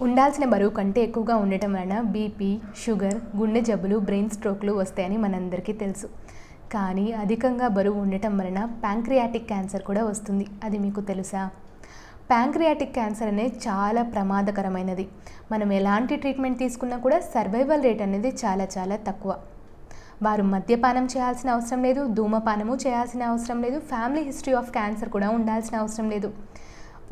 ఉండాల్సిన బరువు కంటే ఎక్కువగా ఉండటం వలన బీపీ షుగర్ గుండె జబ్బులు బ్రెయిన్ స్ట్రోక్లు వస్తాయని మనందరికీ తెలుసు. కానీ అధికంగా బరువు ఉండటం వలన ప్యాంక్రియాటిక్ క్యాన్సర్ కూడా వస్తుంది. అది మీకు తెలుసా? ప్యాంక్రియాటిక్ క్యాన్సర్ అనేది చాలా ప్రమాదకరమైనది. మనం ఎలాంటి ట్రీట్మెంట్ తీసుకున్నా కూడా సర్వైవల్ రేట్ అనేది చాలా చాలా తక్కువ. వారు మద్యపానం చేయాల్సిన అవసరం లేదు ధూమపానము చేయాల్సిన అవసరం లేదు ఫ్యామిలీ హిస్టరీ ఆఫ్ క్యాన్సర్ కూడా ఉండాల్సిన అవసరం లేదు.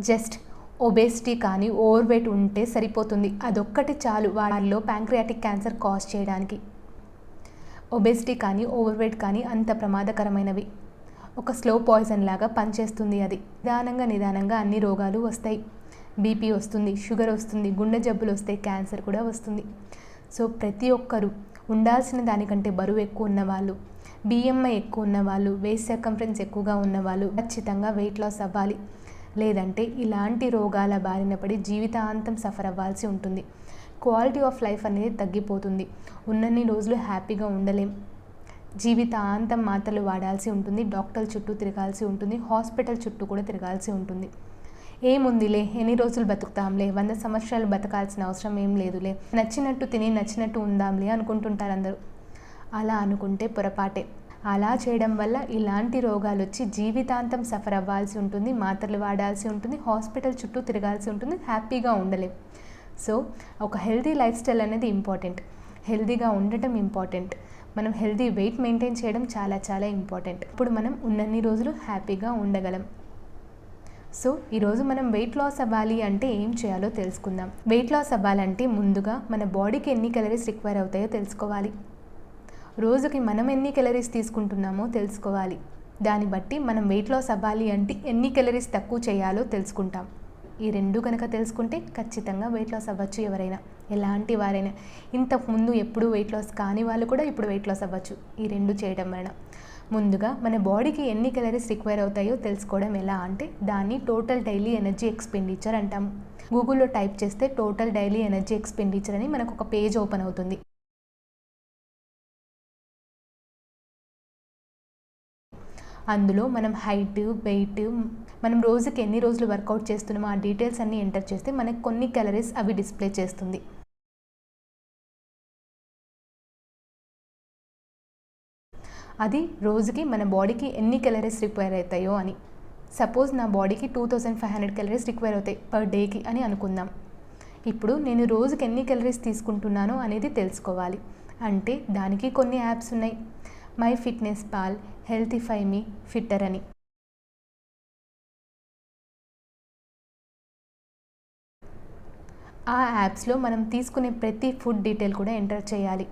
జస్ట్ ఒబేసిటీ కానీ ఓవర్ వెయిట్ ఉంటే సరిపోతుంది. అదొక్కటి చాలు వారిలో ప్యాంక్రియాటిక్ క్యాన్సర్ కాజ్ చేయడానికి. ఒబేసిటీ కానీ ఓవర్ వెయిట్ కానీ అంత ప్రమాదకరమైనవి. ఒక స్లో పాయిజన్ లాగా పనిచేస్తుంది అది. నిదానంగా నిదానంగా అన్ని రోగాలు వస్తాయి. బీపీ వస్తుంది షుగర్ వస్తుంది గుండె జబ్బులు వస్తాయి క్యాన్సర్ కూడా వస్తుంది. సో ప్రతి ఒక్కరూ ఉండాల్సిన దానికంటే బరువు ఎక్కువ ఉన్నవాళ్ళు బిఎంఐ ఎక్కువ ఉన్నవాళ్ళు వేస్ట్ సర్కంఫరెన్స్ ఎక్కువగా ఉన్నవాళ్ళు ఖచ్చితంగా వెయిట్ లాస్ అవ్వాలి. లేదంటే ఇలాంటి రోగాల బారిన పడి జీవితాంతం సఫర్ అవ్వాల్సి ఉంటుంది. క్వాలిటీ ఆఫ్ లైఫ్ అనేది తగ్గిపోతుంది. ఉన్నన్ని రోజులు హ్యాపీగా ఉండలేం. జీవితాంతం మాత్రలు వాడాల్సి ఉంటుంది. డాక్టర్ చుట్టూ తిరగాల్సి ఉంటుంది. హాస్పిటల్ చుట్టూ కూడా తిరగాల్సి ఉంటుంది. ఏముందిలే ఎన్ని రోజులు బతుకుతాంలే? వంద సంవత్సరాలు బతకాల్సిన అవసరం ఏం లేదులే. నచ్చినట్టు తిని నచ్చినట్టు ఉందాంలే అనుకుంటుంటారు అందరూ. అలా అనుకుంటే పొరపాటే. అలా చేయడం వల్ల ఇలాంటి రోగాలు వచ్చి జీవితాంతం సఫర్ అవ్వాల్సి ఉంటుంది మాత్రలు వాడాల్సి ఉంటుంది హాస్పిటల్ చుట్టూ తిరగాల్సి ఉంటుంది హ్యాపీగా ఉండలేం. సో ఒక హెల్తీ లైఫ్ స్టైల్ అనేది ఇంపార్టెంట్. హెల్తీగా ఉండటం ఇంపార్టెంట్. మనం హెల్తీ వెయిట్ మెయింటైన్ చేయడం చాలా చాలా ఇంపార్టెంట్. ఇప్పుడు మనం ఉన్నన్ని రోజులు హ్యాపీగా ఉండగలం. సో ఈరోజు మనం వెయిట్ లాస్ అవ్వాలి అంటే ఏం చేయాలో తెలుసుకుందాం. వెయిట్ లాస్ అవ్వాలంటే ముందుగా మన బాడీకి ఎన్ని క్యాలరీస్ రిక్వైర్ అవుతాయో తెలుసుకోవాలి. రోజుకి మనం ఎన్ని కెలరీస్ తీసుకుంటున్నామో తెలుసుకోవాలి. దాన్ని బట్టి మనం వెయిట్ లాస్ అవ్వాలి అంటే ఎన్ని కెలరీస్ తక్కువ చేయాలో తెలుసుకుంటాం. ఈ రెండు కనుక తెలుసుకుంటే ఖచ్చితంగా వెయిట్ లాస్ అవ్వచ్చు ఎవరైనా ఎలాంటి వారైనా. ఇంతకుముందు ఎప్పుడు వెయిట్ లాస్ కాని వాళ్ళు కూడా ఇప్పుడు వెయిట్ లాస్ అవ్వచ్చు. ఈ రెండు చేయడం వలన. ముందుగా మన బాడీకి ఎన్ని క్యాలరీస్ రిక్వైర్ అవుతాయో తెలుసుకోవడం ఎలా అంటే దాన్ని టోటల్ డైలీ ఎనర్జీ ఎక్స్పెండిచర్ అంటాము గూగుల్లో టైప్ చేస్తే టోటల్ డైలీ ఎనర్జీ ఎక్స్పెండిచర్ అని మనకు ఒక పేజ్ ఓపెన్ అవుతుంది. అందులో మనం హైట్ వెయిట్ మనం రోజుకి ఎన్ని రోజులు వర్కౌట్ చేస్తున్నామో ఆ డీటెయిల్స్ అన్నీ ఎంటర్ చేస్తే మనకు కొన్ని క్యాలరీస్ అవి డిస్ప్లే చేస్తుంది. అది రోజుకి మన బాడీకి ఎన్ని క్యాలరీస్ రిక్వైర్ అవుతాయో అని. సపోజ్ నా బాడీకి two thousand five hundred calories require అవుతాయి పర్ డేకి అని అనుకుందాం. ఇప్పుడు నేను రోజుకి ఎన్ని క్యాలరీస్ తీసుకుంటున్నానో అనేది తెలుసుకోవాలి. అంటే దానికి కొన్ని యాప్స్ ఉన్నాయి. My fitness pal Healthify me Fittr అని. ఆ యాప్స్లో మనం తీసుకునే ప్రతి ఫుడ్ డీటెయిల్ కూడా ఎంటర్ చేయాలి.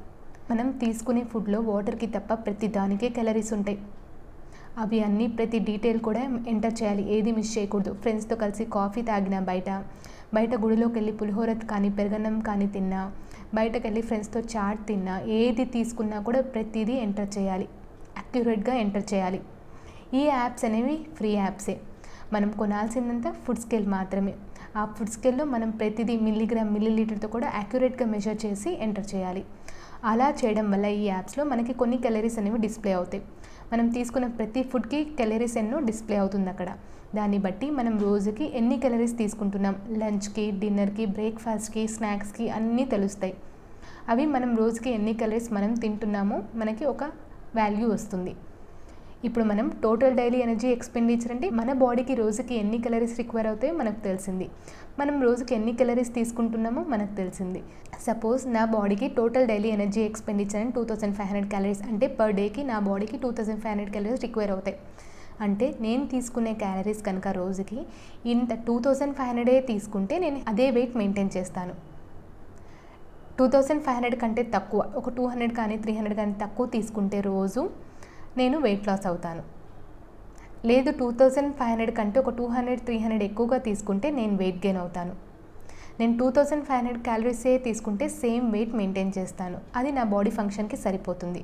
మనం తీసుకునే ఫుడ్లో వాటర్కి తప్ప ప్రతి దానికే క్యాలరీస్ ఉంటాయి. అవి అన్నీ ప్రతి డీటెయిల్ కూడా ఎంటర్ చేయాలి. ఏది మిస్ చేయకూడదు. ఫ్రెండ్స్తో కలిసి కాఫీ తాగినా బయట బయట గుడిలోకి వెళ్ళి పులిహోర కానీ పెరగన్నం కానీ తిన్నా బయటకు వెళ్ళి ఫ్రెండ్స్తో చాట్ తిన్నా ఏది తీసుకున్నా కూడా ప్రతిదీ ఎంటర్ చేయాలి. అక్యురేట్గా ఎంటర్ చేయాలి. ఈ యాప్స్ అనేవి ఫ్రీ యాప్సే. మనం కొనాల్సిందంతా ఫుడ్ స్కేల్ మాత్రమే. ఆ ఫుడ్ స్కేల్లో మనం ప్రతిదీ మిల్లీగ్రామ్ మిల్లీ లీటర్తో కూడా యాక్యురేట్గా మెజర్ చేసి ఎంటర్ చేయాలి. అలా చేయడం వల్ల ఈ యాప్స్లో మనకి కొన్ని కెలరీస్ అనేవి డిస్ప్లే అవుతాయి. మనం తీసుకున్న ప్రతి ఫుడ్కి కెలరీస్ ఎన్నో డిస్ప్లే అవుతుంది అక్కడ. దాన్ని బట్టి మనం రోజుకి ఎన్ని కెలరీస్ తీసుకుంటున్నాం? లంచ్కి డిన్నర్కి బ్రేక్ఫాస్ట్కి స్నాక్స్కి అన్నీ తెలుస్తాయి. అవి మనం రోజుకి ఎన్ని క్యాలరీస్ మనం తింటున్నామో మనకి ఒక వాల్యూ వస్తుంది. ఇప్పుడు మనం టోటల్ డైలీ ఎనర్జీ ఎక్స్పెండిచర్ అంటే మన బాడీకి రోజుకి ఎన్ని క్యాలరీస్ రిక్వైర్ అవుతాయో మనకు తెలిసింది. మనం రోజుకి ఎన్ని క్యాలరీస్ తీసుకుంటున్నామో మనకు తెలిసింది. సపోజ్ నా బాడీకి టోటల్ డైలీ ఎనర్జీ ఎక్స్పెండిచర్ అని two thousand five hundred calories అంటే పర్ డేకి నా బాడీకి two thousand five hundred calories require అవుతాయి. అంటే నేను తీసుకునే క్యాలరీస్ కనుక రోజుకి ఇంత టూ థౌసండ్ ఫైవ్ హండ్రెడే తీసుకుంటే నేను అదే వెయిట్ మెయింటైన్ చేస్తాను. టూ థౌసండ్ ఫైవ్ హండ్రెడ్ కంటే తక్కువ ఒక టూ హండ్రెడ్ కానీ త్రీ హండ్రెడ్ కానీ తక్కువ తీసుకుంటే రోజు నేను వెయిట్ లాస్ అవుతాను. లేదు టూ థౌజండ్ ఫైవ్ హండ్రెడ్ కంటే ఒక టూ హండ్రెడ్ త్రీ హండ్రెడ్ ఎక్కువగా తీసుకుంటే నేను వెయిట్ గెయిన్ అవుతాను. నేను టూ థౌజండ్ ఫైవ్ హండ్రెడ్ క్యాలరీసే తీసుకుంటే సేమ్ వెయిట్ మెయింటైన్ చేస్తాను. అది నా బాడీ ఫంక్షన్కి సరిపోతుంది.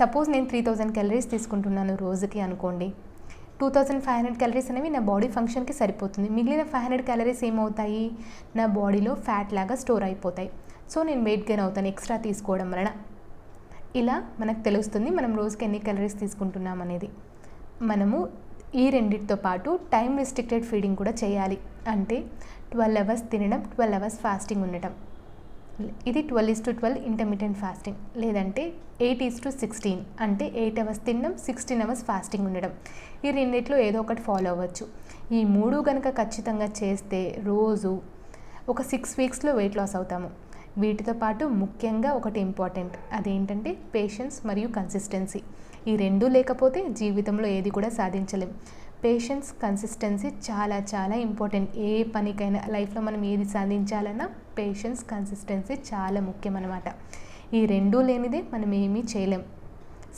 సపోజ్ నేను త్రీ థౌజండ్ క్యాలరీస్ తీసుకుంటున్నాను రోజుకి అనుకోండి. Two thousand five hundred calories అనేవి నా బాడీ ఫంక్షన్కి సరిపోతుంది. మిగిలిన ఫైవ్ హండ్రెడ్ క్యాలరీస్ ఏమవుతాయి? నా బాడీలో ఫ్యాట్ లాగా స్టోర్ అయిపోతాయి. సో నేను వెయిట్ గెయిన్ అవుతాను ఎక్స్ట్రా తీసుకోవడం వలన. ఇలా మనకు తెలుస్తుంది మనం రోజుకి ఎన్ని క్యాలరీస్ తీసుకుంటున్నాం అనేది. మనము ఈ రెండింటితో పాటు టైం రిస్ట్రిక్టెడ్ ఫీడింగ్ కూడా చేయాలి. అంటే ట్వెల్వ్ అవర్స్ తినడం ట్వెల్వ్ అవర్స్ ఫాస్టింగ్ ఉండటం. ఇది twelve is to twelve intermediate fasting లేదంటే ఎయిట్ ఈస్ టు సిక్స్టీన్ అంటే ఎయిట్ అవర్స్ తినడం సిక్స్టీన్ అవర్స్ ఫాస్టింగ్ ఉండడం. ఈ రెండిట్లో ఏదో ఒకటి ఫాలో అవ్వచ్చు. ఈ మూడు కనుక ఖచ్చితంగా చేస్తే రోజు ఒక సిక్స్ వీక్స్లో వెయిట్ లాస్ అవుతాము. వీటితో పాటు ముఖ్యంగా ఒకటి ఇంపార్టెంట్ అదేంటంటే పేషెన్స్ మరియు కన్సిస్టెన్సీ ఈ రెండు లేకపోతే జీవితంలో ఏది కూడా సాధించలేం. పేషెన్స్ కన్సిస్టెన్సీ చాలా చాలా ఇంపార్టెంట్ ఏ పనికైనా లైఫ్లో మనం ఏది సాధించాలన్నా పేషెన్స్ కన్సిస్టెన్సీ చాలా ముఖ్యం అన్నమాట ఈ రెండూ లేనిదే మనం ఏమీ చేయలేం.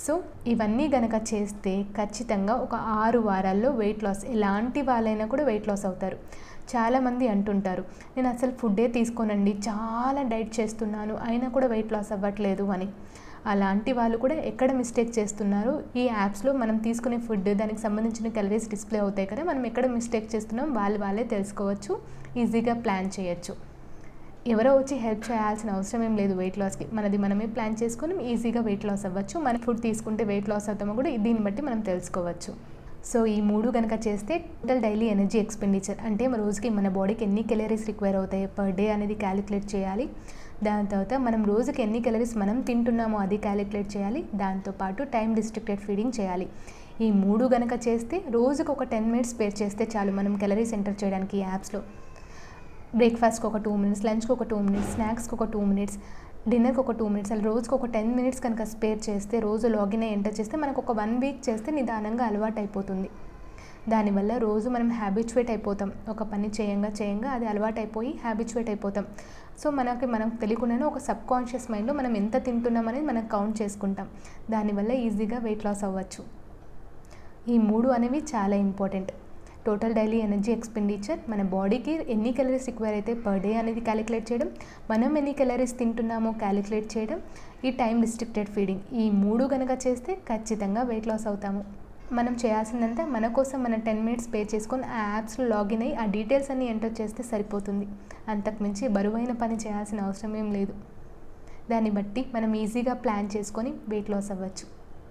సో ఇవన్నీ గనక చేస్తే ఖచ్చితంగా ఒక ఆరు వారాల్లో వెయిట్ లాస్ ఎలాంటి వాళ్ళైనా కూడా వెయిట్ లాస్ అవుతారు. చాలామంది అంటుంటారు నేను అసలు ఫుడ్డే తీసుకోనండి చాలా డైట్ చేస్తున్నాను అయినా కూడా వెయిట్ లాస్ అవ్వట్లేదు అని. అలాంటి వాళ్ళు కూడా ఎక్కడ మిస్టేక్ చేస్తున్నారు? ఈ యాప్స్లో మనం తీసుకునే ఫుడ్ దానికి సంబంధించిన క్యాలరీస్ డిస్ప్లే అవుతాయి కదా మనం ఎక్కడ మిస్టేక్ చేస్తున్నాం వాళ్ళు వాళ్ళే తెలుసుకోవచ్చు ఈజీగా ప్లాన్ చేయొచ్చు. ఎవరో వచ్చి హెల్ప్ చేయాల్సిన అవసరం ఏం లేదు వెయిట్ లాస్కి మనది మనమే ప్లాన్ చేసుకుని ఈజీగా వెయిట్ లాస్ అవ్వచ్చు. మన ఫుడ్ తీసుకుంటే వెయిట్ లాస్ అవుతామో కూడా దీన్ని బట్టి మనం తెలుసుకోవచ్చు. సో ఈ మూడు కనుక చేస్తే టోటల్ డైలీ ఎనర్జీ ఎక్స్పెండిచర్ అంటే మన రోజుకి మన బాడీకి ఎన్ని కెలరీస్ రిక్వైర్ అవుతాయి పర్ డే అనేది క్యాలిక్యులేట్ చేయాలి. దాని తర్వాత మనం రోజుకి ఎన్ని కెలరీస్ మనం తింటున్నామో అది క్యాలిక్యులేట్ చేయాలి. దాంతోపాటు టైం రిస్ట్రిక్టెడ్ ఫీడింగ్ చేయాలి. ఈ మూడు గనక చేస్తే రోజుకు ఒక టెన్ మినిట్స్ స్పేర్ చేస్తే చాలు. మనం కెలరీస్ ఎంటర్ చేయడానికి ఈ యాప్స్లో బ్రేక్ఫాస్ట్కి ఒక టూ మినిట్స్ లంచ్కి ఒక టూ మినిట్స్ స్నాక్స్కి ఒక టూ మినిట్స్ డిన్నర్కి ఒక టూ మినిట్స్ అలా రోజుకి ఒక టెన్ మినిట్స్ కనుక స్పేర్ చేస్తే రోజు లాగిన్ అయ్యి ఎంటర్ చేస్తే మనకు ఒక వన్ వీక్ చేస్తే నిదానంగా అలవాటు అయిపోతుంది దానివల్ల రోజు మనం హ్యాబిచువేట్ అయిపోతాం. ఒక పని చేయంగా చేయంగా అది అలవాటు అయిపోయి హ్యాబిచువేట్ అయిపోతాం. సో మనకి మనం తెలియకుండానే ఒక సబ్ కాన్షియస్ మైండ్లో మనం ఎంత తింటున్నాం అనేది మనం కౌంట్ చేసుకుంటాం. దానివల్ల ఈజీగా వెయిట్ లాస్ అవ్వచ్చు. ఈ మూడు అనేవి చాలా important total daily energy expenditure మన బాడీకి ఎన్ని క్యాలరీస్ రిక్వైర్ అయితే పర్ డే అనేది క్యాలిక్యులేట్ చేయడం మనం ఎన్ని క్యాలరీస్ తింటున్నామో క్యాలిక్యులేట్ చేయడం ఈ టైం రిస్ట్రిక్టెడ్ ఫీడింగ్ ఈ మూడు కనుక చేస్తే ఖచ్చితంగా వెయిట్ లాస్ అవుతాము. మనం చేయాల్సిందంతా మన కోసం మన టెన్ మినిట్స్ పే చేసుకొని ఆ యాప్స్లో లాగిన్ అయ్యి ఆ డీటెయిల్స్ అన్ని ఎంటర్ చేస్తే సరిపోతుంది. అంతకుమించి బరువైన పని చేయాల్సిన అవసరం ఏం లేదు. దాన్ని బట్టి మనం ఈజీగా ప్లాన్ చేసుకొని వెయిట్ లాస్ అవ్వచ్చు.